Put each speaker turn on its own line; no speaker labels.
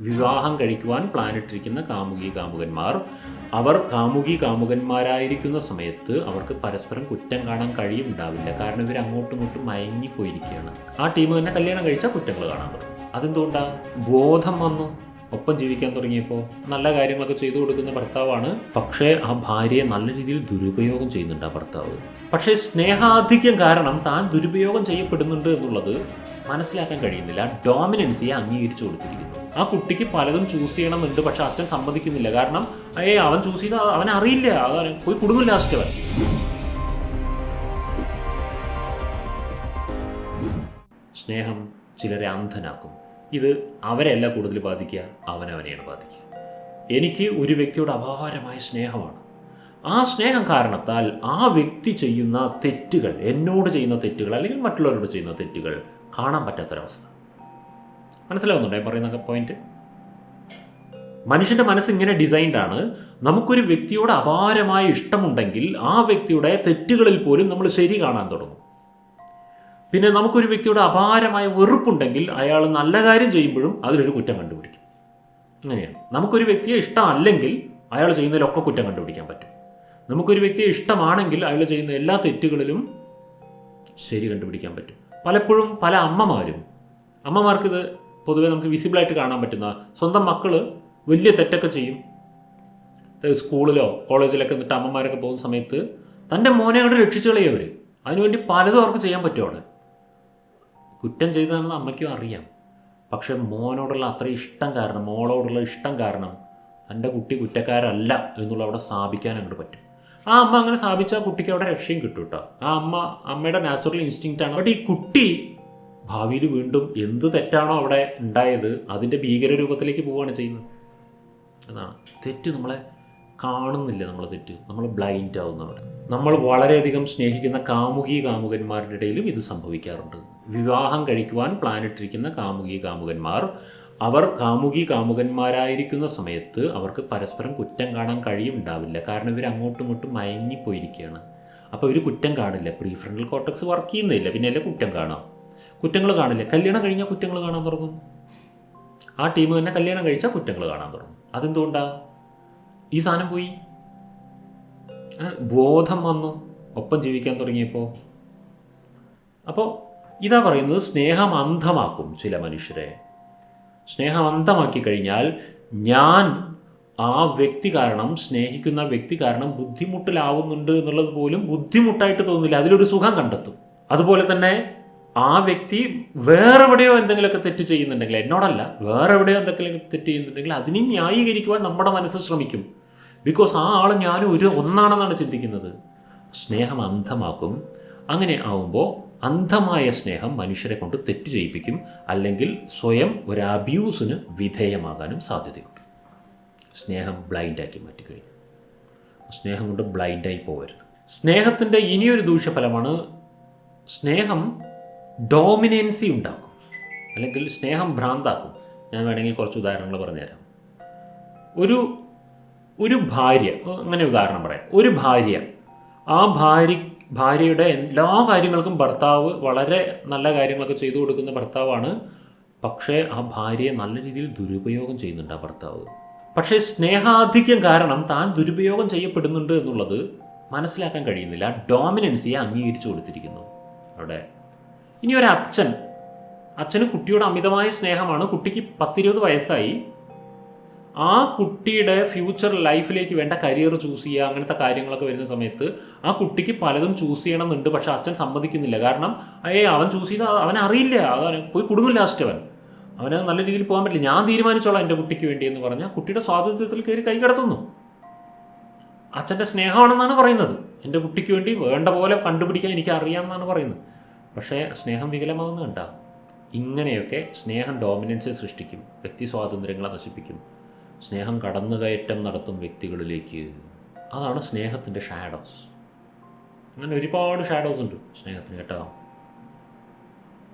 വിവാഹം കഴിക്കുവാൻ പ്ലാനിട്ടിരിക്കുന്ന കാമുകി കാമുകന്മാർ. അവർ കാമുകി കാമുകന്മാരായിരിക്കുന്ന സമയത്ത് അവർക്ക് പരസ്പരം കുറ്റം കാണാൻ കഴിയുണ്ടാവില്ല. കാരണം ഇവർ അങ്ങോട്ടും ഇങ്ങോട്ടും മയങ്ങിപ്പോയിരിക്കുകയാണ്. ആ ടീം തന്നെ കല്യാണം കഴിച്ചാൽ കുറ്റങ്ങൾ കാണാൻ തുടങ്ങും. അതെന്തുകൊണ്ടാ? ബോധം വന്നു. ഒപ്പം ജീവിക്കാൻ തുടങ്ങിയപ്പോൾ നല്ല കാര്യങ്ങളൊക്കെ ചെയ്തു കൊടുക്കുന്ന ഭർത്താവാണ്. പക്ഷേ ആ ഭാര്യയെ നല്ല രീതിയിൽ ദുരുപയോഗം ചെയ്യുന്നുണ്ട് ആ ഭർത്താവ്. പക്ഷേ സ്നേഹാധിക്യം കാരണം താൻ ദുരുപയോഗം ചെയ്യപ്പെടുന്നുണ്ട് എന്നുള്ളത് മനസ്സിലാക്കാൻ കഴിയുന്നില്ല. ഡോമിനൻസിയെ അംഗീകരിച്ചു കൊടുത്തിരിക്കുന്നു. ആ കുട്ടിക്ക് പലതും ചൂസ് ചെയ്യണമെന്നുണ്ട് പക്ഷെ അച്ഛൻ സമ്മതിക്കുന്നില്ല. കാരണം ഏ അവൻ ചൂസ് ചെയ്ത അവൻ അറിയില്ല. പോയി കുടുങ്ങും ലാസ്റ്റ് അവൻ സ്നേഹം ചിലരെ അന്ധനാക്കും. ഇത് അവരെയല്ല കൂടുതൽ ബാധിക്കുക അവനവനെയാണ് ബാധിക്കുക. എനിക്ക് ഒരു വ്യക്തിയോട് അപാരമായ സ്നേഹമാണ്. ആ സ്നേഹം കാരണത്താൽ ആ വ്യക്തി ചെയ്യുന്ന തെറ്റുകൾ എന്നോട് ചെയ്യുന്ന തെറ്റുകൾ അല്ലെങ്കിൽ മറ്റുള്ളവരോട് ചെയ്യുന്ന തെറ്റുകൾ കാണാൻ പറ്റാത്തൊരവസ്ഥ. മനസ്സിലാവുന്നുണ്ടോ പറയുന്ന പോയിന്റ് മനുഷ്യന്റെ മനസ്സ് ഇങ്ങനെ ഡിസൈൻഡ് ആണ്. നമുക്കൊരു വ്യക്തിയോട് അപാരമായ ഇഷ്ടമുണ്ടെങ്കിൽ ആ വ്യക്തിയുടെ തെറ്റുകളിൽ പോലും നമ്മൾ ശരി കാണാൻ തുടങ്ങും. പിന്നെ നമുക്കൊരു വ്യക്തിയോട് അപാരമായ വെറുപ്പുണ്ടെങ്കിൽ അയാൾ നല്ല കാര്യം ചെയ്യുമ്പോഴും അതിലൊരു കുറ്റം കണ്ടുപിടിക്കും. അങ്ങനെയാണ്. നമുക്കൊരു വ്യക്തിയെ ഇഷ്ടമല്ലെങ്കിൽ അയാൾ ചെയ്യുന്നതിലൊക്കെ കുറ്റം കണ്ടുപിടിക്കാൻ പറ്റും. നമുക്കൊരു വ്യക്തിയെ ഇഷ്ടമാണെങ്കിൽ അയാൾ ചെയ്യുന്ന എല്ലാ തെറ്റുകളിലും ശരി കണ്ടുപിടിക്കാൻ പറ്റും. പലപ്പോഴും പല അമ്മമാരും അമ്മമാർക്കിത് പൊതുവെ നമുക്ക് വിസിബിളായിട്ട് കാണാൻ പറ്റുന്ന സ്വന്തം മക്കൾ വലിയ തെറ്റൊക്കെ ചെയ്യും. സ്കൂളിലോ കോളേജിലൊക്കെ എന്നിട്ട് അമ്മമാരൊക്കെ പോകുന്ന സമയത്ത് തന്റെ മോനെ അങ്ങോട്ട് രക്ഷിച്ചു കളയും അവർ അതിനുവേണ്ടി പലതും അവർക്ക് ചെയ്യാൻ പറ്റും അവിടെ. കുറ്റം ചെയ്തതാണെന്ന് അമ്മയ്ക്കും അറിയാം. പക്ഷെ മോനോടുള്ള അത്ര ഇഷ്ടം കാരണം മോളോടുള്ള ഇഷ്ടം കാരണം തന്റെ കുട്ടി കുറ്റക്കാരല്ല എന്നുള്ള അവിടെ സ്ഥാപിക്കാൻ അങ്ങോട്ട് പറ്റും. ആ അമ്മ അങ്ങനെ സ്ഥാപിച്ചാൽ കുട്ടിക്ക് അവിടെ രക്ഷയും കിട്ടും കേട്ടോ. ആ അമ്മ അമ്മയുടെ നാച്ചുറൽ ഇൻസ്റ്റിങ്ക്റ്റ് ആണ്. ബട്ട് ഈ കുട്ടി ഭാവിയിൽ വീണ്ടും എന്ത് തെറ്റാണോ അവിടെ ഉണ്ടായത് അതിന്റെ ഭീകര രൂപത്തിലേക്ക് പോവുകയാണ് ചെയ്യുന്നത്. അതാണ്. തെറ്റ് നമ്മളെ കാണുന്നില്ല നമ്മൾ തെറ്റ്. നമ്മൾ ബ്ലൈൻഡ് ആവുന്നവിടെ നമ്മൾ വളരെയധികം സ്നേഹിക്കുന്ന കാമുകി കാമുകന്മാരുടെ ഇടയിലും ഇത് സംഭവിക്കാറുണ്ട്. വിവാഹം കഴിക്കുവാൻ പ്ലാനിട്ടിരിക്കുന്ന കാമുകി കാമുകന്മാർ അവർ കാമുകി കാമുകന്മാരായിരിക്കുന്ന സമയത്ത് അവർക്ക് പരസ്പരം കുറ്റം കാണാൻ കഴിയുണ്ടാവില്ല കാരണം ഇവർ അങ്ങോട്ടും ഇങ്ങോട്ടും മയങ്ങിപ്പോയിരിക്കുകയാണ്. അപ്പോൾ ഇവർ കുറ്റം കാണില്ല. പ്രീഫ്രണ്ടൽ കോട്ടക്സ് വർക്ക് ചെയ്യുന്നില്ല. പിന്നെ അല്ലേ കുറ്റം കാണാം? കുറ്റങ്ങൾ കാണില്ല? കല്യാണം കഴിഞ്ഞാൽ കുറ്റങ്ങൾ കാണാൻ തുടങ്ങും. ആ ടീം തന്നെ കല്യാണം കഴിച്ചാൽ കുറ്റങ്ങൾ കാണാൻ തുടങ്ങും. അതെന്തുകൊണ്ടാ? ഈ സാധനം പോയി. ബോധം വന്നു. ഒപ്പം ജീവിക്കാൻ തുടങ്ങിയപ്പോൾ അപ്പോൾ ഇതാ പറയുന്നത് സ്നേഹം അന്ധമാക്കും ചില മനുഷ്യരെ. സ്നേഹം അന്ധമാക്കി കഴിഞ്ഞാൽ ഞാൻ ആ വ്യക്തി കാരണം സ്നേഹിക്കുന്ന വ്യക്തി കാരണം ബുദ്ധിമുട്ടിലാവുന്നുണ്ട് എന്നുള്ളത് പോലും ബുദ്ധിമുട്ടായിട്ട് തോന്നില്ല അതിലൊരു സുഖം കണ്ടെത്തും. അതുപോലെ തന്നെ ആ വ്യക്തി വേറെ എവിടെയോ എന്തെങ്കിലുമൊക്കെ തെറ്റ് ചെയ്യുന്നുണ്ടെങ്കിൽ എന്നോടല്ല വേറെ എവിടെയോ എന്തെങ്കിലും തെറ്റ് ചെയ്യുന്നുണ്ടെങ്കിൽ അതിനെ ന്യായീകരിക്കുവാൻ നമ്മുടെ മനസ്സ് ശ്രമിക്കും. ബിക്കോസ് ആ ആൾ ഞാനും ഒരു ഒന്നാണെന്നാണ് ചിന്തിക്കുന്നത്. സ്നേഹം അന്ധമാക്കും. അങ്ങനെ ആവുമ്പോൾ അന്ധമായ സ്നേഹം മനുഷ്യരെ കൊണ്ട് തെറ്റ് ചെയ്യിപ്പിക്കും. അല്ലെങ്കിൽ സ്വയം ഒരു അബ്യൂസിന് വിധേയമാകാനും സാധ്യതയുണ്ട്. സ്നേഹം ബ്ലൈൻഡാക്കി മാറ്റിക്കഴിഞ്ഞു. സ്നേഹം കൊണ്ട് ബ്ലൈൻഡായി പോകരുത് സ്നേഹത്തിന്റെ ഇനിയൊരു ദൂഷ്യഫലമാണ് സ്നേഹം ഡോമിനൻസി ഉണ്ടാക്കും. അല്ലെങ്കിൽ സ്നേഹം ഭ്രാന്താക്കും. ഞാൻ വേണമെങ്കിൽ കുറച്ച് ഉദാഹരണങ്ങൾ പറഞ്ഞുതരാം. ഒരു ഒരു ഭാര്യ അങ്ങനെ ഉദാഹരണം പറയാം. ഒരു ഭാര്യ ആ ഭാര്യ ഭാര്യയുടെ എല്ലാ കാര്യങ്ങൾക്കും ഭർത്താവ് വളരെ നല്ല കാര്യങ്ങളൊക്കെ ചെയ്തു കൊടുക്കുന്ന ഭർത്താവാണ്. പക്ഷേ ആ ഭാര്യയെ നല്ല രീതിയിൽ ദുരുപയോഗം ചെയ്യുന്നുണ്ട് ആ ഭർത്താവ്. പക്ഷേ സ്നേഹാധിക്യം കാരണം താൻ ദുരുപയോഗം ചെയ്യപ്പെടുന്നുണ്ട് എന്നുള്ളത് മനസ്സിലാക്കാൻ കഴിയുന്നില്ല. ഡോമിനൻസിയെ അംഗീകരിച്ചു കൊടുത്തിരിക്കുന്നു. അവിടെ ഇനി ഒരു അച്ഛൻ. അച്ഛന് കുട്ടിയോട് അമിതമായ സ്നേഹമാണ്. കുട്ടിക്ക് പത്തിരുപത് വയസ്സായി. ആ കുട്ടിയുടെ ഫ്യൂച്ചർ ലൈഫിലേക്ക് വേണ്ട കരിയർ ചൂസ് ചെയ്യുക അങ്ങനത്തെ കാര്യങ്ങളൊക്കെ വരുന്ന സമയത്ത് ആ കുട്ടിക്ക് പലതും ചൂസ് ചെയ്യണമെന്നുണ്ട്. പക്ഷെ അച്ഛൻ സമ്മതിക്കുന്നില്ല. കാരണം ഏ അവൻ ചൂസ് ചെയ്ത അവൻ അറിയില്ല. അവൻ പോയി കുടുങ്ങും ലാസ്റ്റ് അവൻ. അവന് നല്ല രീതിയിൽ പോകാൻ പറ്റില്ല. ഞാൻ തീരുമാനിച്ചോളാം എന്റെ കുട്ടിക്ക് വേണ്ടി എന്ന് പറഞ്ഞാൽ കുട്ടിയുടെ സ്വാതന്ത്ര്യത്തിൽ കയറി കൈ കടത്തുന്നു. അച്ഛന്റെ സ്നേഹമാണെന്നാണ് പറയുന്നത്. എന്റെ കുട്ടിക്ക് വേണ്ടി വേണ്ട പോലെ കണ്ടുപിടിക്കാൻ എനിക്ക് അറിയാമെന്നാണ് പറയുന്നത്. പക്ഷേ സ്നേഹം വികലമാവുന്ന കണ്ട ഇങ്ങനെയൊക്കെ സ്നേഹം ഡോമിനൻസ് സൃഷ്ടിക്കും വ്യക്തി സ്വാതന്ത്ര്യങ്ങളെ നശിപ്പിക്കും. സ്നേഹം കടന്നുകയറ്റം നടത്തും വ്യക്തികളിലേക്ക്. അതാണ് സ്നേഹത്തിന്റെ ഷാഡോസ് അങ്ങനെ ഒരുപാട് ഷാഡോസ് ഉണ്ട് സ്നേഹത്തിന് കേട്ടോ.